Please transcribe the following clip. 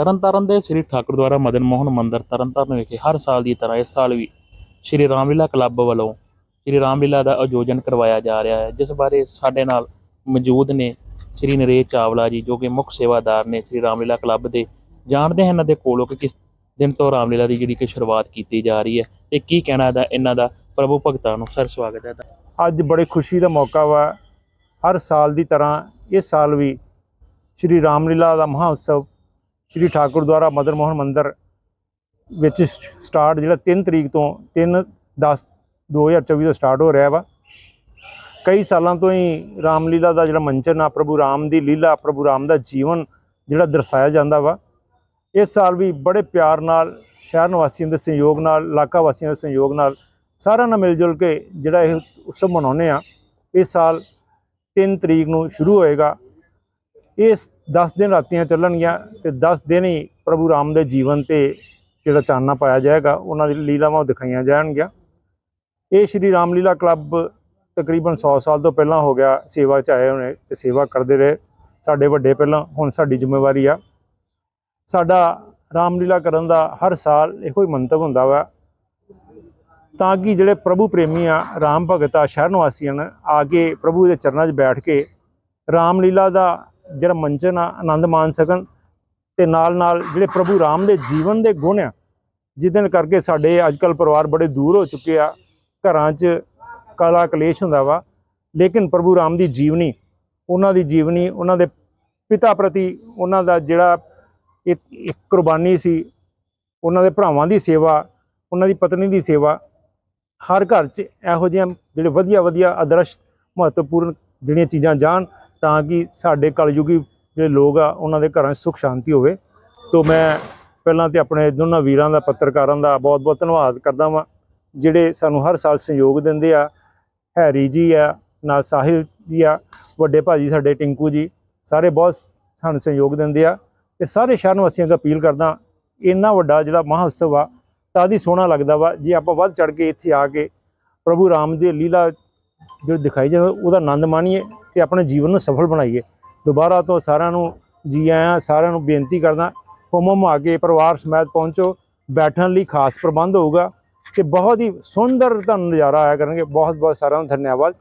ਤਰਨਤਾਰਨ ਦੇ ਸ੍ਰੀ ਠਾਕੁਰ ਦੁਆਰਾ ਮਦਨ ਮੋਹਨ ਮੰਦਿਰ ਤਰਨਤਾਰਨ ਵਿਖੇ ਹਰ ਸਾਲ ਦੀ ਤਰ੍ਹਾਂ ਇਸ ਸਾਲ ਵੀ ਸ੍ਰੀ ਰਾਮਲੀਲਾ ਕਲੱਬ ਵੱਲੋਂ ਸ੍ਰੀ ਰਾਮਲੀਲਾ ਦਾ ਆਯੋਜਨ ਕਰਵਾਇਆ ਜਾ ਰਿਹਾ ਹੈ, ਜਿਸ ਬਾਰੇ ਸਾਡੇ ਨਾਲ ਮੌਜੂਦ ਨੇ ਸ੍ਰੀ ਨਰੇਸ਼ ਚਾਵਲਾ ਜੀ, ਜੋ ਕਿ ਮੁੱਖ ਸੇਵਾਦਾਰ ਨੇ ਸ੍ਰੀ ਰਾਮਲੀਲਾ ਕਲੱਬ ਦੇ। ਜਾਣਦੇ ਹਾਂ ਇਹਨਾਂ ਦੇ ਕੋਲੋਂ ਕਿ ਕਿਸ ਦਿਨ ਤੋਂ ਰਾਮਲੀਲਾ ਦੀ ਜਿਹੜੀ ਕਿ ਸ਼ੁਰੂਆਤ ਕੀਤੀ ਜਾ ਰਹੀ ਹੈ ਤੇ ਕੀ ਕਹਿਣਾ ਦਾ ਇਹਨਾਂ ਦਾ ਪ੍ਰਭੂ ਭਗਤਾਂ ਨੂੰ ਸਰ ਸਵਾਗਤ ਹੈ। ਅੱਜ ਬੜੇ ਖੁਸ਼ੀ ਦਾ ਮੌਕਾ ਵਾ, ਹਰ ਸਾਲ ਦੀ ਤਰ੍ਹਾਂ ਇਸ ਸਾਲ ਵੀ ਸ਼੍ਰੀ ਰਾਮਲੀਲਾ ਦਾ ਮਹਾਂਤਸਵ ਸ਼੍ਰੀ ਠਾਕੁਰ ਦੁਆਰਾ ਮਦਨ ਮੋਹਨ ਮੰਦਿਰ ਵਿੱਚ ਸਟਾਰਟ ਜਿਹੜਾ 3 ਤਰੀਕ ਤੋਂ 3 10 2024 ਤੋਂ ਸਟਾਰਟ ਹੋ ਰਿਹਾ ਵਾ। ਕਈ ਸਾਲਾਂ ਤੋਂ ਹੀ ਰਾਮਲੀਲਾ ਦਾ ਜਿਹੜਾ ਮੰਚਨ ਆ, ਪ੍ਰਭੂ ਰਾਮ ਦੀ ਲੀਲਾ, ਪ੍ਰਭੂ ਰਾਮ ਦਾ ਜੀਵਨ ਜਿਹੜਾ ਦਰਸਾਇਆ ਜਾਂਦਾ ਵਾ। ਇਸ ਸਾਲ ਵੀ ਬੜੇ ਪਿਆਰ ਨਾਲ, ਸ਼ਹਿਰ ਨਿਵਾਸੀਆਂ ਦੇ ਸਹਿਯੋਗ ਨਾਲ, ਇਲਾਕਾ ਵਾਸੀਆਂ ਦੇ ਸਹਿਯੋਗ ਨਾਲ ਸਾਰਿਆਂ ਨਾਲ ਮਿਲ ਜੁਲ ਕੇ ਜਿਹੜਾ ਇਹ ਉਤਸਵ ਮਨਾਉਂਦੇ ਆ ਇਸ ਸਾਲ 3 ਤਰੀਕ ਨੂੰ ਸ਼ੁਰੂ ਹੋਏਗਾ। ਇਸ 10 ਦਿਨ ਰਾਤੀਆਂ ਚੱਲਣਗੀਆਂ ਤੇ 10 ਦਿਨ ਹੀ ਪ੍ਰਭੂ ਰਾਮ ਦੇ ਜੀਵਨ ਤੇ ਜਿਹੜਾ ਚਾਨਣਾ ਪਾਇਆ ਜਾਏਗਾ, ਉਹਨਾਂ ਦੀ ਲੀਲਾਵਾਂ ਦਿਖਾਈਆਂ ਜਾਣਗੀਆਂ। ਇਹ ਸ਼੍ਰੀ ਰਾਮਲੀਲਾ ਕਲੱਬ ਤਕਰੀਬਨ 100 ਸਾਲ ਤੋਂ ਪਹਿਲਾਂ ਹੋ ਗਿਆ ਸੇਵਾ ਚ ਆਏ ਹੋਣੇ ਤੇ ਸੇਵਾ ਕਰਦੇ ਰਹੇ। ਸਾਡੇ ਵੱਡੇ ਪਹਿਲਾਂ, ਹੁਣ ਸਾਡੀ ਜ਼ਿੰਮੇਵਾਰੀ ਆ। ਸਾਡਾ ਰਾਮਲੀਲਾ ਕਰਨ ਦਾ ਹਰ ਸਾਲ ਇਹੋ ਹੀ ਮੰਤਵ ਹੁੰਦਾ ਵਾ, ਤਾਂ ਕਿ ਜਿਹੜੇ ਪ੍ਰਭੂ ਪ੍ਰੇਮੀ ਆ, ਰਾਮ ਭਗਤ ਆ, ਸ਼ਹਿਰ ਨਿਵਾਸੀਆਂ ਨੇ ਆ ਕੇ ਪ੍ਰਭੂ ਦੇ ਚਰਨਾਂ 'ਚ ਬੈਠ ਕੇ ਰਾਮਲੀਲਾ ਦਾ ਜਿਹੜਾ ਮੰਚਨ ਆ, ਆਨੰਦ ਮਾਣ ਸਕਣ ਤੇ ਨਾਲ ਨਾਲ ਜਿਹੜੇ ਪ੍ਰਭੂ ਰਾਮ ਦੇ ਜੀਵਨ ਦੇ ਗੁਣ ਆ ਜਿਹਦੇ ਕਰਕੇ ਸਾਡੇ ਅੱਜਕੱਲ ਪਰਿਵਾਰ ਬੜੇ ਦੂਰ ਹੋ ਚੁੱਕੇ ਆ, ਘਰਾਂ 'ਚ ਕਾਲਾ ਕਲੇਸ਼ ਹੁੰਦਾ ਵਾ, ਲੇਕਿਨ ਪ੍ਰਭੂ ਰਾਮ ਦੀ ਜੀਵਨੀ, ਉਹਨਾਂ ਦੀ ਜੀਵਨੀ, ਉਹਨਾਂ ਦੇ ਪਿਤਾ ਪ੍ਰਤੀ ਉਹਨਾਂ ਦਾ ਜਿਹੜਾ ਇੱਕ ਇੱਕ ਕੁਰਬਾਨੀ ਸੀ, ਉਹਨਾਂ ਦੇ ਭਰਾਵਾਂ ਦੀ ਸੇਵਾ, ਉਹਨਾਂ ਦੀ ਪਤਨੀ ਦੀ ਸੇਵਾ, ਹਰ ਘਰ 'ਚ ਇਹੋ ਜਿਹੇ ਜਿਹੜੇ ਵਧੀਆ ਵਧੀਆ ਆਦਰਸ਼, ਮਹੱਤਵਪੂਰਨ ਜਿਹੜੀਆਂ ਚੀਜ਼ਾਂ ਜਾਣ ਤਾਂ ਕਿ ਸਾਡੇ ਕਲਯੁਗੀ ਜਿਹੜੇ ਲੋਕ ਆ, ਉਹਨਾਂ ਦੇ ਘਰਾਂ 'ਚ ਸੁਖ ਸ਼ਾਂਤੀ ਹੋਵੇ। ਤੋਂ ਮੈਂ ਪਹਿਲਾਂ ਤੇ ਆਪਣੇ ਦੋਨਾਂ ਵੀਰਾਂ ਦਾ, ਪੱਤਰਕਾਰਾਂ ਦਾ ਬਹੁਤ-ਬਹੁਤ ਧੰਨਵਾਦ ਕਰਦਾ ਵਾਂ, ਜਿਹੜੇ ਸਾਨੂੰ ਹਰ ਸਾਲ ਸਹਿਯੋਗ ਦਿੰਦੇ ਆ। ਹੈਰੀ ਜੀ ਆ, ਨਾਲ ਸਾਹਿਲ ਜੀ ਆ, ਵੱਡੇ ਭਾਜੀ ਸਾਡੇ, ਟਿੰਕੂ ਜੀ, ਸਾਰੇ ਬਹੁਤ ਸਾਨੂੰ ਸਹਿਯੋਗ ਦਿੰਦੇ ਆ। ਤੇ ਸਾਰੇ ਸ਼ਹਿਰ ਨਿਵਾਸੀਆਂ ਦਾ ਅਪੀਲ ਕਰਦਾ ਇੰਨਾ ਵੱਡਾ ਜਿਹੜਾ ਮਹਾਉਤਸਵ ਆ, ਤਾਂ ਦੀ ਸੋਹਣਾ ਲੱਗਦਾ ਵਾ, ਜੇ ਆਪਾਂ ਵੱਧ ਚੜ ਕੇ ਇੱਥੇ ਆ ਕੇ ਪ੍ਰਭੂ ਰਾਮ ਦੀ ਲੀਲਾ ਜੋ ਦਿਖਾਈ ਜਾਂਦਾ ਉਹਦਾ ਆਨੰਦ ਮਾਣੀਏ। ਤੇ ਆਪਣੇ ਜੀਵਨ ਨੂੰ ਸਫਲ ਬਣਾਈਏ। ਦੁਬਾਰਾ ਤੋਂ ਸਾਰਿਆਂ ਨੂੰ ਜੀ ਆਇਆਂ, ਸਾਰਿਆਂ ਨੂੰ ਬੇਨਤੀ ਕਰਦਾ ਹੁਮ ਆ ਕੇ ਪਰਿਵਾਰ ਸਮੇਤ ਪਹੁੰਚੋ। ਬੈਠਣ ਲਈ ਖਾਸ ਪ੍ਰਬੰਧ ਹੋਊਗਾ ਤੇ ਬਹੁਤ ਹੀ ਸੁੰਦਰ ਤੁਹਾਨੂੰ ਨਜ਼ਾਰਾ ਆਇਆ ਕਰਨਗੇ। ਬਹੁਤ ਬਹੁਤ ਸਾਰਿਆਂ ਨੂੰ ਧੰਨਵਾਦ।